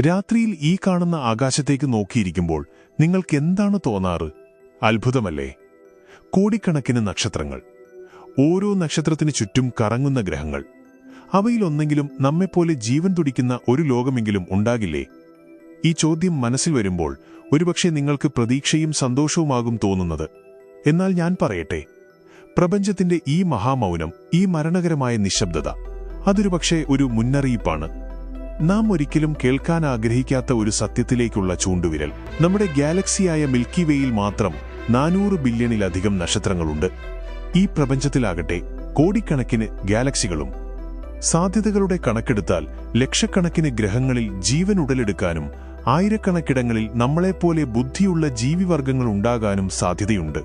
രാത്രിയിൽ ഈ കാണുന്ന ആകാശത്തേക്ക് നോക്കിയിരിക്കുമ്പോൾ നിങ്ങൾക്ക് എന്താണ് തോന്നാറ്? അത്ഭുതമല്ലേ? കോടിക്കണക്കിന് നക്ഷത്രങ്ങൾ. ഓരോ നക്ഷത്രത്തിനു ചുറ്റും കറങ്ങുന്ന ഗ്രഹങ്ങൾ. അവയിലൊന്നെങ്കിലും നമ്മെപ്പോലെ ജീവൻ തുടിക്കുന്ന ഒരു ലോകമെങ്കിലും ഉണ്ടാകില്ലേ? ഈ ചോദ്യം മനസ്സിൽ വരുമ്പോൾ ഒരുപക്ഷെ നിങ്ങൾക്ക് പ്രതീക്ഷയും സന്തോഷവുമാകും തോന്നുന്നത്. എന്നാൽ ഞാൻ പറയട്ടെ. പ്രപഞ്ചത്തിന്റെ ഈ മഹാമൗനം ഈ മരണകരമായ നിശബ്ദത അതൊരുപക്ഷെ ഒരു മുന്നറിയിപ്പാണ്. നാം ഒരിക്കലും കേൾക്കാൻ ആഗ്രഹിക്കാത്ത ഒരു സത്യത്തിലേക്കുള്ള ചൂണ്ടുവിരൽ. നമ്മുടെ ഗാലക്സിയായ മിൽക്കി വേയിൽ മാത്രം നാനൂറ് ബില്യണിലധികം നക്ഷത്രങ്ങളുണ്ട്. ഈ പ്രപഞ്ചത്തിലാകട്ടെ കോടിക്കണക്കിന് ഗാലക്സികളും. സാധ്യതകളുടെ കണക്കെടുത്താൽ ലക്ഷക്കണക്കിന് ഗ്രഹങ്ങളിൽ ജീവൻ ഉടലെടുക്കാനും ആയിരക്കണക്കിടങ്ങളിൽ നമ്മളെപ്പോലെ ബുദ്ധിയുള്ള ജീവിവർഗങ്ങൾ ഉണ്ടാകാനും സാധ്യതയുണ്ട്.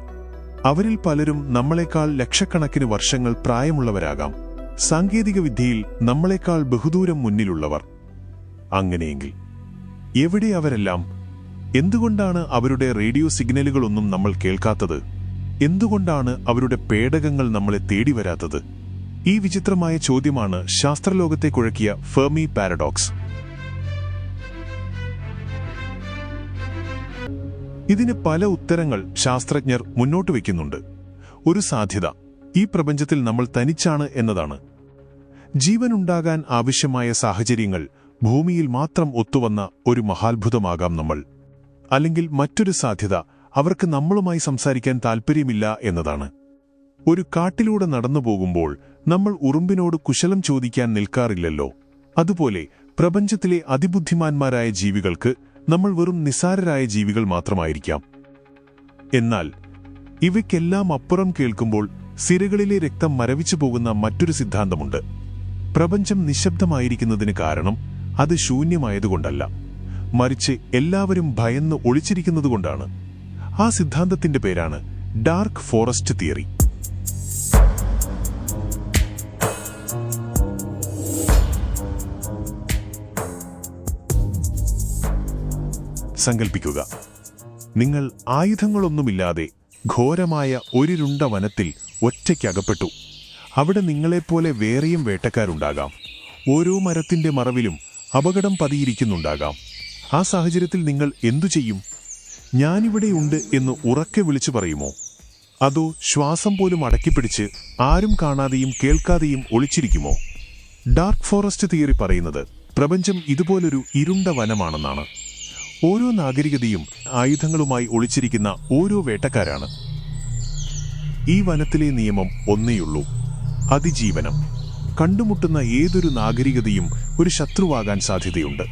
അവരിൽ പലരും നമ്മളെക്കാൾ ലക്ഷക്കണക്കിന് വർഷങ്ങൾ പ്രായമുള്ളവരാകാം. സാങ്കേതികവിദ്യയിൽ നമ്മളെക്കാൾ ബഹുദൂരം മുന്നിലുള്ളവർ. അങ്ങനെയെങ്കിൽ എവിടെ അവരെല്ലാം? എന്തുകൊണ്ടാണ് അവരുടെ റേഡിയോ സിഗ്നലുകളൊന്നും നമ്മൾ കേൾക്കാത്തത്? എന്തുകൊണ്ടാണ് അവരുടെ പേടകങ്ങൾ നമ്മളെ തേടി വരാത്തത്? ഈ വിചിത്രമായ ചോദ്യമാണ് ശാസ്ത്രലോകത്തെ കുഴക്കിയ ഫെർമി പാരഡോക്സ്. ഇതിന് പല ഉത്തരങ്ങൾ ശാസ്ത്രജ്ഞർ മുന്നോട്ട് വയ്ക്കുന്നുണ്ട്. ഒരു സാധ്യത ഈ പ്രപഞ്ചത്തിൽ നമ്മൾ തനിച്ചാണ് എന്നതാണ്. ജീവനുണ്ടാകാൻ ആവശ്യമായ സാഹചര്യങ്ങൾ ഭൂമിയിൽ മാത്രം ഒത്തുവന്ന ഒരു മഹാത്ഭുതമാകാം നമ്മൾ. അല്ലെങ്കിൽ മറ്റൊരു സാധ്യത അവർക്ക് നമ്മളുമായി സംസാരിക്കാൻ താൽപ്പര്യമില്ല എന്നതാണ്. ഒരു കാട്ടിലൂടെ നടന്നു പോകുമ്പോൾ നമ്മൾ ഉറുമ്പിനോട് കുശലം ചോദിക്കാൻ നിൽക്കാറില്ലല്ലോ. അതുപോലെ പ്രപഞ്ചത്തിലെ അതിബുദ്ധിമാന്മാരായ ജീവികൾക്ക് നമ്മൾ വെറും നിസാരരായ ജീവികൾ മാത്രമായിരിക്കാം. എന്നാൽ ഇവയ്ക്കെല്ലാം അപ്പുറം കേൾക്കുമ്പോൾ സിരകളിലെ രക്തം മരവിച്ചു പോകുന്ന മറ്റൊരു സിദ്ധാന്തമുണ്ട്. പ്രപഞ്ചം നിശബ്ദമായിരിക്കുന്നതിന് കാരണം അത് ശൂന്യമായതുകൊണ്ടല്ല. മറിച്ച് എല്ലാവരും ഭയന്ന് ഒളിച്ചിരിക്കുന്നതുകൊണ്ടാണ്. ആ സിദ്ധാന്തത്തിന്റെ പേരാണ് ഡാർക്ക് ഫോറസ്റ്റ് തിയറി. സങ്കൽപ്പിക്കുക. നിങ്ങൾ ആയുധങ്ങളൊന്നുമില്ലാതെ ഘോരമായ ഒരിരുണ്ട വനത്തിൽ ഒറ്റയ്ക്കകപ്പെട്ടു. അവിടെ നിങ്ങളെപ്പോലെ വേറെയും വേട്ടക്കാരുണ്ടാകാം. ഓരോ മരത്തിന്റെ മറവിലും അപകടം പതിയിരിക്കുന്നുണ്ടാകാം. ആ സാഹചര്യത്തിൽ നിങ്ങൾ എന്തു ചെയ്യും? ഞാനിവിടെയുണ്ട് എന്ന് ഉറക്കെ വിളിച്ചു പറയുമോ? അതോ ശ്വാസം പോലും അടക്കിപ്പിടിച്ച് ആരും കാണാതെയും കേൾക്കാതെയും ഒളിച്ചിരിക്കുമോ? ഡാർക്ക് ഫോറസ്റ്റ് തിയറി പറയുന്നത് പ്രപഞ്ചം ഇതുപോലൊരു ഇരുണ്ട വനമാണെന്നാണ്. ഓരോ നാഗരികതയും ആയുധങ്ങളുമായി ഒളിച്ചിരിക്കുന്ന ഓരോ വേട്ടക്കാരാണ്. ഈ വനത്തിലെ നിയമം ഒന്നേയുള്ളൂ. അതിജീവനം. കണ്ടുമുട്ടുന്ന ഏതൊരു നാഗരികതയും ഒരു ശത്രുവാകാൻ സാധ്യതയുണ്ട്.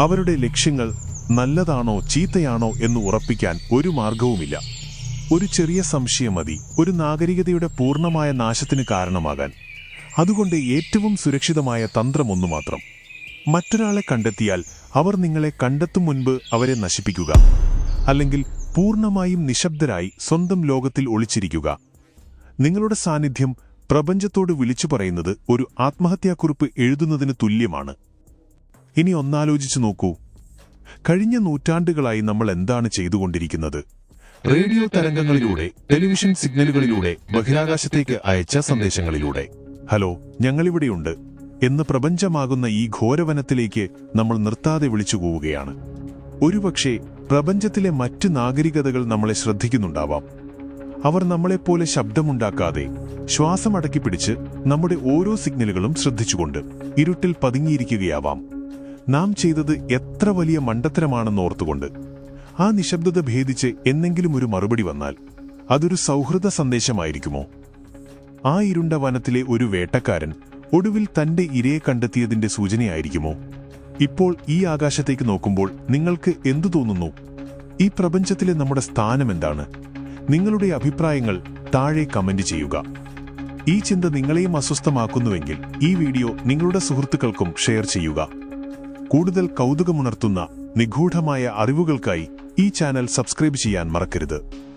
അവരുടെ ലക്ഷ്യങ്ങൾ നല്ലതാണോ ചീത്തയാണോ എന്ന് ഉറപ്പിക്കാൻ ഒരു മാർഗവുമില്ല ഒരു ചെറിയ സംശയം മതി. ഒരു നാഗരികതയുടെ പൂർണമായ നാശത്തിന് കാരണമാകാൻ. അതുകൊണ്ട് ഏറ്റവും സുരക്ഷിതമായ തന്ത്രം ഒന്നു മാത്രം. മറ്റൊരാളെ കണ്ടെത്തിയാൽ അവർ നിങ്ങളെ കണ്ടെത്തും മുൻപ് അവരെ നശിപ്പിക്കുക. അല്ലെങ്കിൽ പൂർണമായും നിശബ്ദരായി സ്വന്തം ലോകത്തിൽ ഒളിച്ചിരിക്കുക. നിങ്ങളുടെ സാന്നിധ്യം പ്രപഞ്ചത്തോട് വിളിച്ചു പറയുന്നത് ഒരു ആത്മഹത്യാക്കുറിപ്പ് എഴുതുന്നതിന് തുല്യമാണ്. ഇനി ഒന്നാലോചിച്ചു നോക്കൂ. കഴിഞ്ഞ നൂറ്റാണ്ടുകളായി നമ്മൾ എന്താണ് ചെയ്തുകൊണ്ടിരിക്കുന്നത്? റേഡിയോ തരംഗങ്ങളിലൂടെ ടെലിവിഷൻ സിഗ്നലുകളിലൂടെ ബഹിരാകാശത്തേക്ക് അയച്ച സന്ദേശങ്ങളിലൂടെ. ഹലോ ഞങ്ങളിവിടെയുണ്ട്. എന്ന് പ്രപഞ്ചമാകുന്ന ഈ ഘോരവനത്തിലേക്ക് നമ്മൾ നിർത്താതെ വിളിച്ചു പോവുകയാണ്. ഒരുപക്ഷെ പ്രപഞ്ചത്തിലെ മറ്റ് നാഗരികതകൾ നമ്മളെ ശ്രദ്ധിക്കുന്നുണ്ടാവാം. അവർ നമ്മളെപ്പോലെ ശബ്ദമുണ്ടാക്കാതെ ശ്വാസമടക്കി പിടിച്ച് നമ്മുടെ ഓരോ സിഗ്നലുകളും ശ്രദ്ധിച്ചുകൊണ്ട് ഇരുട്ടിൽ പതുങ്ങിയിരിക്കുകയാവാം. നാം ചെയ്തത് എത്ര വലിയ മണ്ടത്തരമാണെന്നോർത്തുകൊണ്ട് ആ നിശബ്ദത ഭേദിച്ച് എന്നെങ്കിലും ഒരു മറുപടി വന്നാൽ അതൊരു സൗഹൃദ സന്ദേശമായിരിക്കുമോ? ആ ഇരുണ്ട വനത്തിലെ ഒരു വേട്ടക്കാരൻ ഒടുവിൽ തന്റെ ഇരയെ കണ്ടെത്തിയതിന്റെ സൂചനയായിരിക്കുമോ? ഇപ്പോൾ ഈ ആകാശത്തേക്ക് നോക്കുമ്പോൾ നിങ്ങൾക്ക് എന്തു തോന്നുന്നു? ഈ പ്രപഞ്ചത്തിലെ നമ്മുടെ സ്ഥാനം എന്താണ്? നിങ്ങളുടെ അഭിപ്രായങ്ങൾ താഴെ കമന്റ് ചെയ്യുക. ഈ ചിന്ത നിങ്ങളെയും അസ്വസ്ഥമാക്കുന്നുവെങ്കിൽ ഈ വീഡിയോ നിങ്ങളുടെ സുഹൃത്തുക്കൾക്കും ഷെയർ ചെയ്യുക. കൂടുതൽ കൗതുകമുണർത്തുന്ന നിഗൂഢമായ അറിവുകൾക്കായി ഈ ചാനൽ സബ്സ്ക്രൈബ് ചെയ്യാൻ മറക്കരുത്.